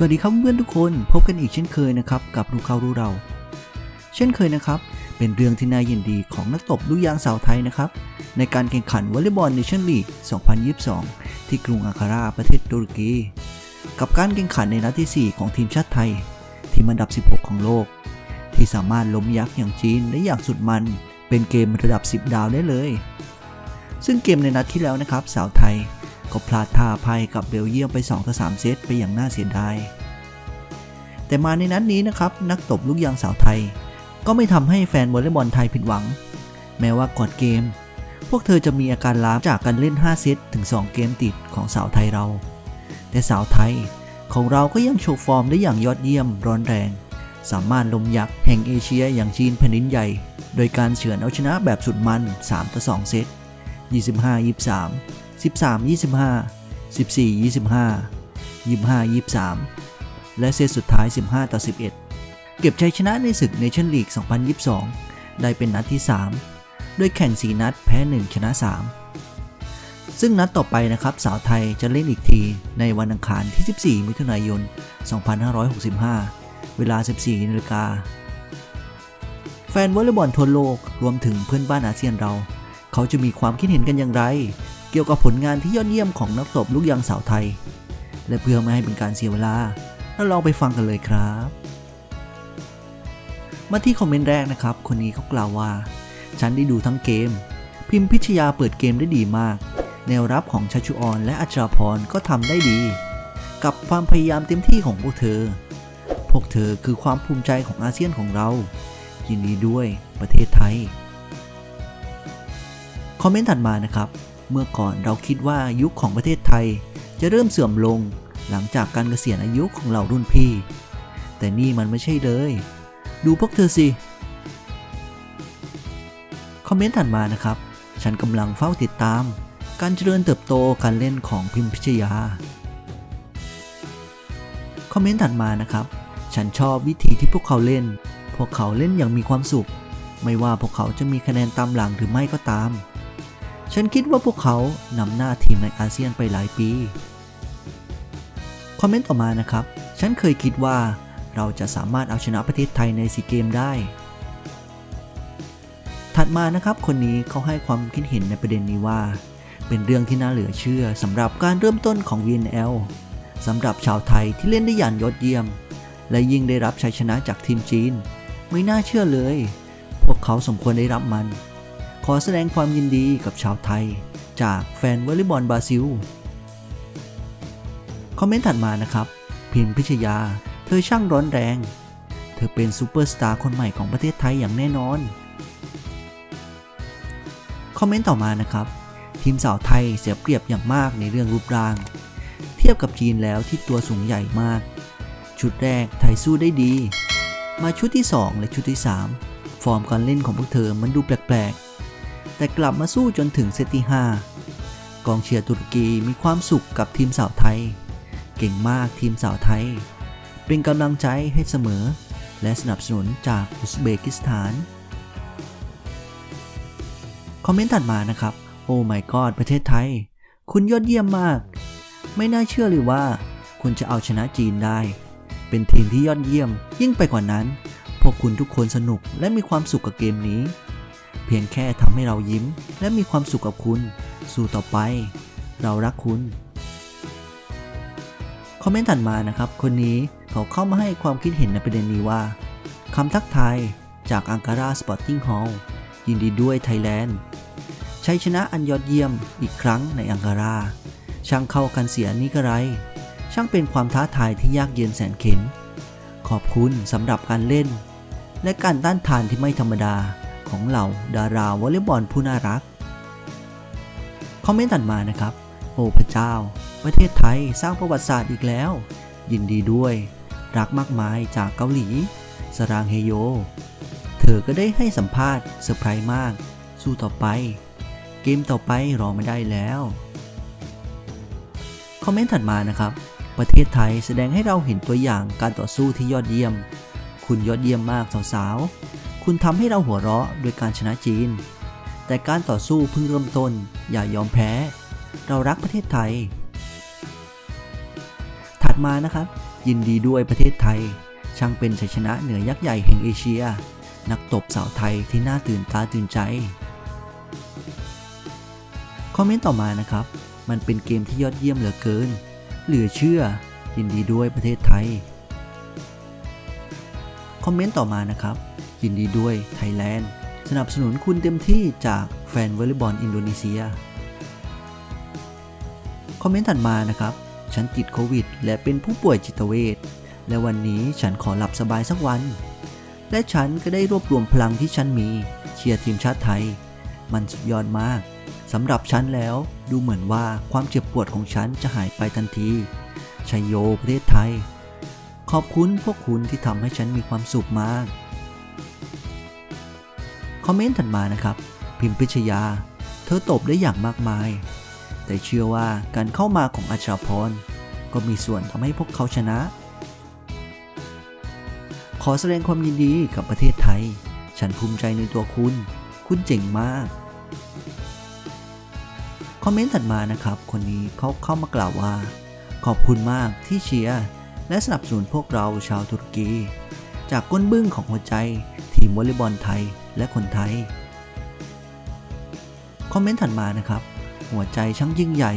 สวัสดีครับเพื่อนทุกคนพบกันอีกเช่นเคยนะครับกับรู้เขารู้เรา เช่นเคยนะครับ เป็นเรื่องที่น่ายินดีของนักตบลูกยางสาวไทยนะครับ ในการแข่งขันวอลเลย์บอลเนชั่นลีก 2022 ที่กรุงอัคาราประเทศตุรกี กับการแข่งขันในนัดที่ 4 ของทีมชาติไทย ทีมอันดับ 16 ของโลก ที่สามารถล้มยักษ์อย่างจีนได้อย่างสุดมัน เป็นเกมระดับ 10 ดาวได้เลย ซึ่งเกมในนัดที่แล้วนะครับ สาวไทย ก็พลาดท่าภัยกับเบลเยียมไป 2 ต่อ 3 เซตไปอย่างน่าเสียดาย แต่มาในนัดนี้นะครับ นักตบลูกยางสาวไทย ก็ไม่ทำให้แฟนวอลเลย์บอลไทยผิดหวัง แม้ว่าก่อนเกม พวกเธอจะมีอาการล้าจากการเล่น 5 เซตถึง 2 เกมติดของสาวไทยเรา แต่สาวไทยของเราก็ยังโชว์ฟอร์มได้อย่างยอดเยี่ยมร้อนแรง สามารถลมยักษ์แห่งเอเชียอย่างจีนแผ่นดินใหญ่ โดยการเฉือนเอาชนะแบบสุดมัน 3 ต่อ 2 เซต25 23 13 25 14 25 25 23 และเซตสุดท้าย 15 ต่อ 11 เก็บชัยชนะในศึกเนชั่นลีก 2022 ได้เป็นนัดที่3โดยแข่ง 4 นัดแพ้ 1 ชนะ 3 ซึ่งนัดต่อไปนะครับ สาวไทยจะเล่นอีกทีในวันอังคารที่ 14 มิถุนายน 2565 เวลา 14นาฬิกาแฟนวอลเลย์บอลทั่วโลกรวมถึงเพื่อนบ้านอาเซียนเรา เขาจะมีความคิดเห็นกันอย่างไร เกี่ยวกับผลงานที่ยอดเยี่ยมของนักตบลูกยางสาวไทย และเพื่อไม่ให้เป็นการเสียเวลาเราลองไปฟังกันเลยครับ มาที่คอมเมนต์แรกนะครับ คนนี้เขากล่าวว่า ฉันได้ดูทั้งเกม พิมพิชยาเปิดเกมได้ดีมาก แนวรับของชัชชุออนและอัจราพรก็ทำได้ดี กับความพยายามเต็มที่ของพวกเธอ พวกเธอคือความภูมิใจของอาเซียนของเรายินดีด้วยประเทศไทย คอมเมนต์ถัดมานะครับ เมื่อก่อนเราคิดว่ายุคของประเทศไทย จะเริ่มเสื่อมลงหลังจากการเกษียณอายุของเรารุ่นพี่ แต่นี่มันไม่ใช่เลย ดูพวกเธอสิ คอมเมนต์ถัดมานะครับ ฉันกำลังเฝ้าติดตาม การเจริญเติบโตการเล่นของพิมพิชยา คอมเมนต์ถัดมานะครับ ฉันชอบวิธีที่พวกเขาเล่น พวกเขาเล่นอย่างมีความสุข ไม่ว่าพวกเขาจะมีคะแนนตามหลังหรือไม่ก็ตาม ฉันคิดว่าพวกเขานำหน้าทีมในอาเซียนไปหลายปี คอมเมนต์ต่อมานะครับ ฉันเคยคิดว่าเราจะสามารถเอาชนะประเทศไทยในซีเกมได้ ถัดมานะครับ คนนี้เขาให้ความคิดเห็นในประเด็นนี้ว่า เป็นเรื่องที่น่าเหลือเชื่อสำหรับการเริ่มต้นของ VNL สำหรับชาวไทยที่เล่นได้อย่างยอดเยี่ยม และยิ่งได้รับชัยชนะจากทีมจีน ไม่น่าเชื่อเลย พวกเขาสมควรได้รับมัน อแสดงความยินดีกับชาวไทย จากแฟนวอลเลย์บอลบราซิล คอมเมนต์ถัดมานะครับ พิมพิชยา เธอช่างร้อนแรง เธอเป็นซูเปอร์สตาร์คนใหม่ของประเทศไทยอย่างแน่นอน คอมเมนต์ต่อมานะครับ ทีมสาวไทยเสียเปรียบอย่างมากในเรื่องรูปร่าง เทียบกับจีนแล้วที่ตัวสูงใหญ่มาก ชุดแรกไทยสู้ได้ดี มาชุดที่ 2 และชุดที่ 3 ฟอร์มการเล่นของพวกเธอมันดูแปลกๆ แต่กลับมาสู้จนถึงเซตที่5กองเชียร์ตุรกีมีความสุขกับทีมสาวไทย เก่งมากทีมสาวไทย เป็นกำลังใจให้เสมอ และสนับสนุนจากอุซเบกิสถาน คอมเมนต์ถัดมานะครับ โอ้ my god ประเทศไทย คุณยอดเยี่ยมมาก ไม่น่าเชื่อเลยว่า คุณจะเอาชนะจีนได้ เป็นทีมที่ยอดเยี่ยม ยิ่งไปกว่านั้น พวกคุณทุกคนสนุกและมีความสุขกับเกมนี้ เพียงแค่ทำให้เรายิ้ม และมีความสุขกับคุณ สู้ต่อไป เรารักคุณ คอมเมนต์ถัดมานะครับ คนนี้เขาเข้ามาให้ความคิดเห็นในประเด็นนี้ว่าคำทักทายจากอังการาสปอร์ติ้งฮอลล์ยินดีด้วยไทยแลนด์ชัยชนะอันยอดเยี่ยมอีกครั้งในอังการา ช่างเข้ากันเสียนี่ก็ไร ช่างเป็นความท้าทายที่ยากเย็นแสนเข็ญขอบคุณสำหรับการเล่น และการต้านทานที่ไม่ธรรมดา ของเหล่าดาราวอลเลย์บอลผู้น่ารัก คอมเมนต์ถัดมานะครับ โอ้พระเจ้า ประเทศไทยสร้างประวัติศาสตร์อีกแล้ว ยินดีด้วย รักมากมายจากเกาหลี สรางเฮโย เธอก็ได้ให้สัมภาษณ์เซอร์ไพรส์มาก สู้ต่อไป เกมต่อไปรอไม่ได้แล้ว คอมเมนต์ถัดมานะครับ ประเทศไทยแสดงให้เราเห็นตัวอย่างการต่อสู้ที่ยอดเยี่ยม คุณยอดเยี่ยมมากสาวๆ คุณทำให้เราหัวเราะโดยการชนะจีน แต่การต่อสู้เพิ่งเริ่มต้น อย่ายอมแพ้ เรารักประเทศไทย ถัดมานะครับ ยินดีด้วยประเทศไทย ช่างเป็นชัยชนะเหนือยักษ์ใหญ่แห่งเอเชีย นักตบสาวไทยที่น่าตื่นตาตื่นใจ คอมเมนต์ต่อมานะครับ มันเป็นเกมที่ยอดเยี่ยมเหลือเกิน เหลือเชื่อ ยินดีด้วยประเทศไทย คอมเมนต์ต่อมานะครับ ยินดีด้วยไทยแลนด์ สนับสนุนคุณเต็มที่จากแฟนวอลเลย์บอลอินโดนีเซีย คอมเมนต์ถัดมานะครับ ฉันติดโควิด และเป็นผู้ป่วยจิตเวชและวันนี้ฉันขอหลับสบายสักวัน และฉันก็ได้รวบรวมพลังที่ฉันมีเชียร์ทีมชาติไทย มันสุดยอดมากสำหรับฉันแล้วดูเหมือนว่าความเจ็บปวดของฉันจะหายไปทันทีชัยโยประเทศไทย ขอบคุณพวกคุณที่ทำให้ฉันมีความสุขมาก คอมเมนต์ถัดมานะครับ พิมพิชยา เธอตบได้อย่างมากมาย แต่เชื่อว่าการเข้ามาของอัชราพร ก็มีส่วนทำให้พวกเขาชนะ ขอแสดงความยินดีกับประเทศไทย ฉันภูมิใจในตัวคุณ คุณเจ๋งมาก คอมเมนต์ถัดมานะครับ คนนี้เขาเข้ามากล่าวว่า ขอบคุณมากที่เชียร์และสนับสนุนพวกเราชาวตุรกี จากก้นบึ้งของหัวใจทีมวอลเลย์บอลไทย และคนไทย คอมเมนต์ถัดมานะครับ หัวใจช่างยิ่งใหญ่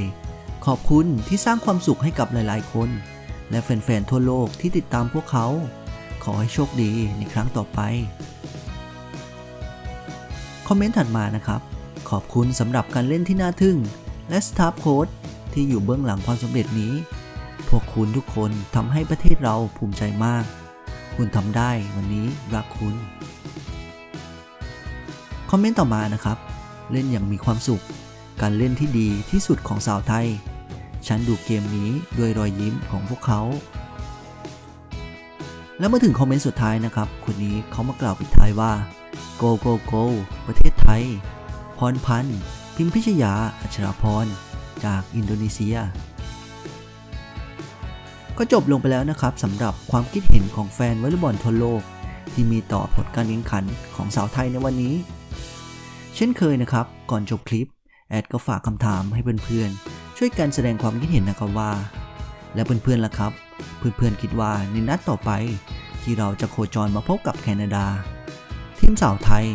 ขอบคุณที่สร้างความสุขให้กับหลายๆ คน และแฟนๆทั่วโลกที่ติดตามพวกเขา ขอให้โชคดีในครั้งต่อไป คอมเมนต์ถัดมานะครับ ขอบคุณสำหรับการเล่นที่น่าทึ่ง และสตาฟโค้ดที่อยู่เบื้องหลังความสำเร็จนี้ พวกคุณทุกคนทำให้ประเทศเราภูมิใจมาก คุณทำได้วันนี้รักคุณ คอมเมนต์ต่อมานะครับ เล่นอย่างมีความสุข การเล่นที่ดีที่สุดของสาวไทย ฉันดูเกมนี้ด้วยรอยยิ้มของพวกเขา แล้วมาถึงคอมเมนต์สุดท้ายนะครับ คนนี้เขามากล่าวปิดท้ายว่า go go go ประเทศไทย พรพันธ์ พิมพิชยา อัชราพร จากอินโดนีเซีย ก็จบลงไปแล้วนะครับสำหรับความคิดเห็นของแฟนวอลเลย์บอลทั่วโลกที่มีต่อผลการแข่งขันของสาวไทยในวันนี้ เช่นเคยนะครับ ก่อนจบคลิป แอดก็ฝากคำถามให้เพื่อนๆ ช่วยกันแสดงความคิดเห็นนะครับว่า แล้วเพื่อนๆล่ะครับ เพื่อนๆคิดว่าในนัดต่อไปที่เราจะโคจรมาพบกับแคนาดา ทีมสาวไทย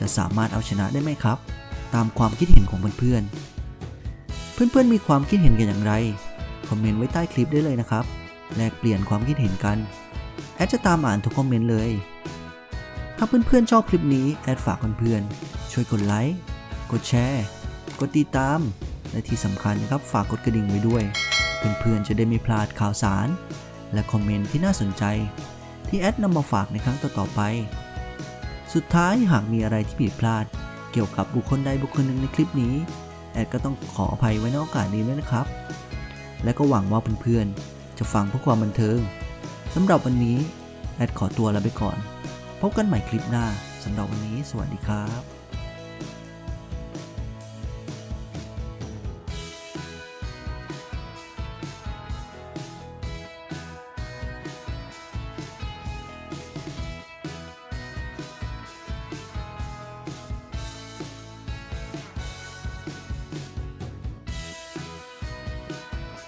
จะสามารถเอาชนะได้ไหมครับ ตามความคิดเห็นของเพื่อนๆ เพื่อนๆมีความคิดเห็นกันอย่างไร คอมเมนต์ไว้ใต้คลิปได้เลยนะครับ แลกเปลี่ยนความคิดเห็นกัน แอดจะตามอ่านทุกคอมเมนต์เลย ถ้าเพื่อนๆชอบคลิปนี้ แอดฝากเพื่อนๆ ช่วยกดไลค์ กดแชร์ กดติดตาม และที่สำคัญนะครับ ฝากกดกระดิ่งไว้ด้วย เพื่อนๆจะได้ไม่พลาดข่าวสาร และคอมเมนต์ที่น่าสนใจ ที่แอดนำมาฝากในครั้งต่อๆไป สุดท้ายหากมีอะไรที่ผิดพลาด เกี่ยวกับบุคคลใดบุคคลหนึ่งในคลิปนี้ แอดก็ต้องขออภัยไว้ในโอกาสนี้ด้วยนะครับ และก็หวังว่าเพื่อนๆจะฟังเพื่อความบันเทิงสำหรับวันนี้แอดขอตัวลาไปก่อน พบกันใหม่คลิปหน้าสำหรับวันนี้ สวัสดีครับ